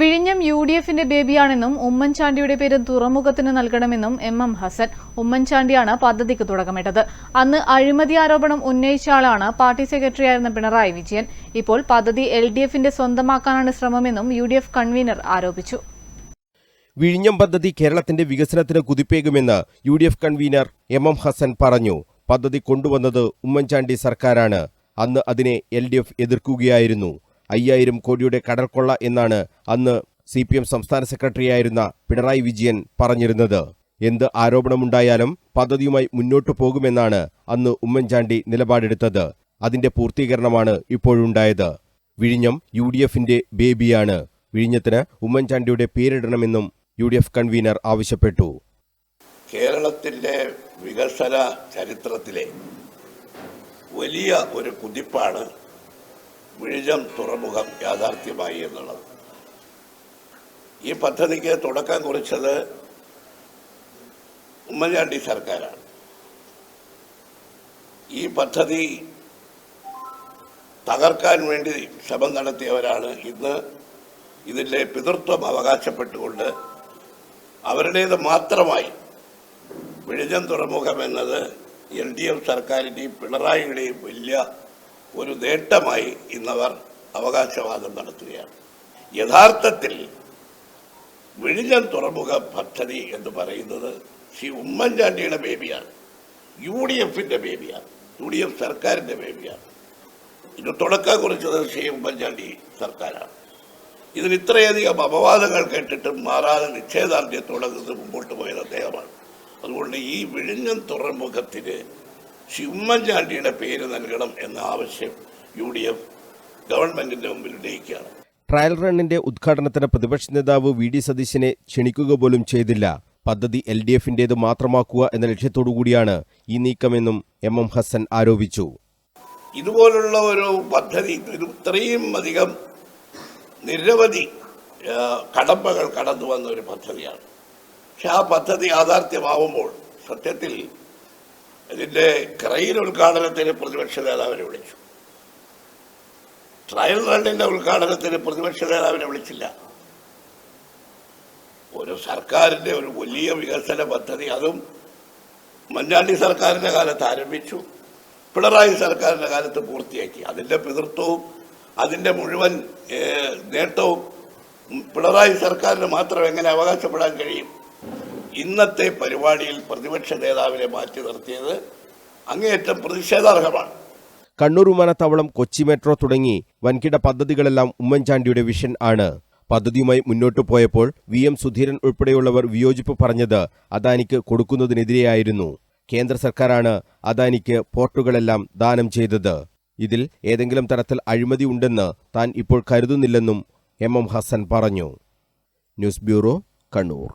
വിഴിഞ്ഞം U D എഫിന്റെ ബേബിയാണെന്നും ഉമ്മൻചാണ്ടിയുടെ പേര് തുറമുഖത്തിന് നൽകണമെന്നും എം എം ഹസൻ ഉമ്മൻചാണ്ടിയാണ് പദ്ധതിക്ക് തുടക്കമിട്ടത്. അന്ന് അഴിമതി ആരോപണം ഉന്നയിച്ച ആളാണ് പാർട്ടി സെക്രട്ടറിയായിരുന്ന പിണറായി വിജയൻ. ഇപ്പോൾ പദ്ധതി എൽ ഡി എഫിന്റെ സ്വന്തമാക്കാനാണ് ശ്രമമെന്നും യു ഡി എഫ് കൺവീനർ ആരോപിച്ചു. വിഴിഞ്ഞം പദ്ധതി കേരളത്തിന്റെ വികസനത്തിന് കുതിപ്പേകുമെന്ന് U D F convener M M Hassan പറഞ്ഞു. പദ്ധതി കൊണ്ടുവന്നത് ഉമ്മൻചാണ്ടി സർക്കാരാണ്. അന്ന് അതിനെ എൽ ഡി എഫ് എതിർക്കുകയായിരുന്നു. അയ്യായിരം കോടിയുടെ കടൽക്കൊള്ള എന്നാണ് അന്ന് സി പി എം സംസ്ഥാന സെക്രട്ടറിയായിരുന്ന പിണറായി വിജയൻ പറഞ്ഞിരുന്നത്. എന്ത് ആരോപണമുണ്ടായാലും പദ്ധതിയുമായി മുന്നോട്ടു പോകുമെന്നാണ് അന്ന് ഉമ്മൻചാണ്ടി നിലപാടെടുത്തത്. അതിന്റെ പൂർത്തീകരണമാണ് ഇപ്പോഴുണ്ടായത്. വിഴിഞ്ഞം യു ഡി എഫിന്റെ ബേബിയാണ്. വിഴിഞ്ഞത്തിന് ഉമ്മൻചാണ്ടിയുടെ പേരിടണമെന്നും യു ഡി എഫ് കൺവീനർ ആവശ്യപ്പെട്ടു. കേരളത്തിന്റെ വികസന ചരിത്രത്തിലെ വലിയ ഒരു കുതിപ്പാണ് വിഴിഞ്ഞം തുറമുഖം യാഥാർത്ഥ്യമായി എന്നുള്ളത്. ഈ പദ്ധതിക്ക് തുടക്കം കുറിച്ചത് ഉമ്മൻചാണ്ടി സർക്കാരാണ്. ഈ പദ്ധതി തകർക്കാൻ വേണ്ടി ശ്രമം നടത്തിയവരാണ് ഇന്ന് ഇതിന്റെ പിതൃത്വം അവകാശപ്പെട്ടുകൊണ്ട് അവരുടേത് മാത്രമായി വിഴിഞ്ഞം തുറമുഖം എന്നത് എൽ ഡി എഫ് സർക്കാരിന്റെയും പിണറായിയുടെയും വലിയ ഒരു നേട്ടമായി ഇന്നവർ അവകാശവാദം നടത്തുകയാണ്. യഥാർത്ഥത്തിൽ വിഴിഞ്ഞം തുറമുഖ പദ്ധതി എന്ന് പറയുന്നത് ശ്രീ ഉമ്മൻചാണ്ടിയുടെ ബേബിയാണ്. യു ഡി എഫിന്റെ ബേബിയാണ്. യു ഡി എഫ് സർക്കാരിന്റെ ബേബിയാണ്. ഇത് തുടക്കം കുറിച്ചത് ശ്രീ ഉമ്മൻചാണ്ടി സർക്കാരാണ്. ഇതിന് ഇത്രയധികം അപവാദങ്ങൾ കേട്ടിട്ടും മാറാതെ നിശ്ചയദാർഢ്യത്തോടെ മുമ്പോട്ട് പോയത് അദ്ദേഹമാണ്. അതുകൊണ്ട് ഈ വിഴിഞ്ഞം തുറമുഖത്തിന് ഉമ്മൻചാണ്ടിയുടെ പേര് നൽകണം എന്ന ആവശ്യം യു ഡി എഫ് ഗവൺമെന്റിന്റെ മുമ്പിൽ ഉന്നയിക്കുകയാണ്. ട്രയൽ റണ്ണിന്റെ ഉദ്ഘാടനത്തിന് പ്രതിപക്ഷ നേതാവ് വി ഡി സതീശനെ ക്ഷണിക്കുക പോലും ചെയ്തില്ല. പദ്ധതി എൽ ഡി എഫിന്റേത് മാത്രമാക്കുക എന്ന ലക്ഷ്യത്തോടുകൂടിയാണ് ഈ നീക്കമെന്നും എം എം ഹസൻ ആരോപിച്ചു. ഇതുപോലുള്ള ഒരു പദ്ധതി ഇത് ഇത്രയും അധികം നിരവധി കടമ്പകൾ കടന്നു വന്ന ഒരു പദ്ധതിയാണ്. പക്ഷെ ആ പദ്ധതി യാഥാർത്ഥ്യമാവുമ്പോൾ സത്യത്തിൽ ഇതിന്റെ ക്രൈൻ ഉദ്ഘാടനത്തിന് പ്രതിപക്ഷ നേതാവിനെ വിളിച്ചു. ട്രയൽ റണ്ണിന്റെ ഉദ്ഘാടനത്തിന് പ്രതിപക്ഷ നേതാവിനെ വിളിച്ചില്ല. ഒരു സർക്കാരിന്റെ ഒരു വലിയ വികസന പദ്ധതി അതും മഞ്ഞാണ്ടി സർക്കാരിന്റെ കാലത്ത് ആരംഭിച്ചു. പിണറായി സർക്കാരിന്റെ കാലത്ത് പൂർത്തിയാക്കി. അതിന്റെ പിതൃത്വവും അതിന്റെ മുഴുവൻ നേട്ടവും പിണറായി സർക്കാരിന് മാത്രം എങ്ങനെ അവകാശപ്പെടാൻ കഴിയും? ഇന്നത്തെ പരിപാടിയിൽ പ്രതിപക്ഷ നേതാവിനെ മാറ്റി നിർത്തിയത് അങ്ങേയറ്റം പ്രതിഷേധാർഹമാണ്. കണ്ണൂർ വിമാനത്താവളം കൊച്ചി മെട്രോ തുടങ്ങി വൻകിട പദ്ധതികളെല്ലാം ഉമ്മൻചാണ്ടിയുടെ വിഷൻ ആണ്. പദ്ധതിയുമായി മുന്നോട്ടു പോയപ്പോൾ വി എം സുധീരൻ ഉൾപ്പെടെയുള്ളവർ വിയോജിപ്പ് പറഞ്ഞത് അദാനിക്ക് കൊടുക്കുന്നതിനെതിരെയായിരുന്നു. കേന്ദ്ര സർക്കാരാണ് അദാനിക്ക് പോർട്ടുകളെല്ലാം ദാനം ചെയ്തത്. ഇതിൽ ഏതെങ്കിലും തരത്തിൽ അഴിമതി ഉണ്ടെന്ന് താൻ ഇപ്പോൾ കരുതുന്നില്ലെന്നും എം എം ഹസൻ പറഞ്ഞു. News bureau Kannur.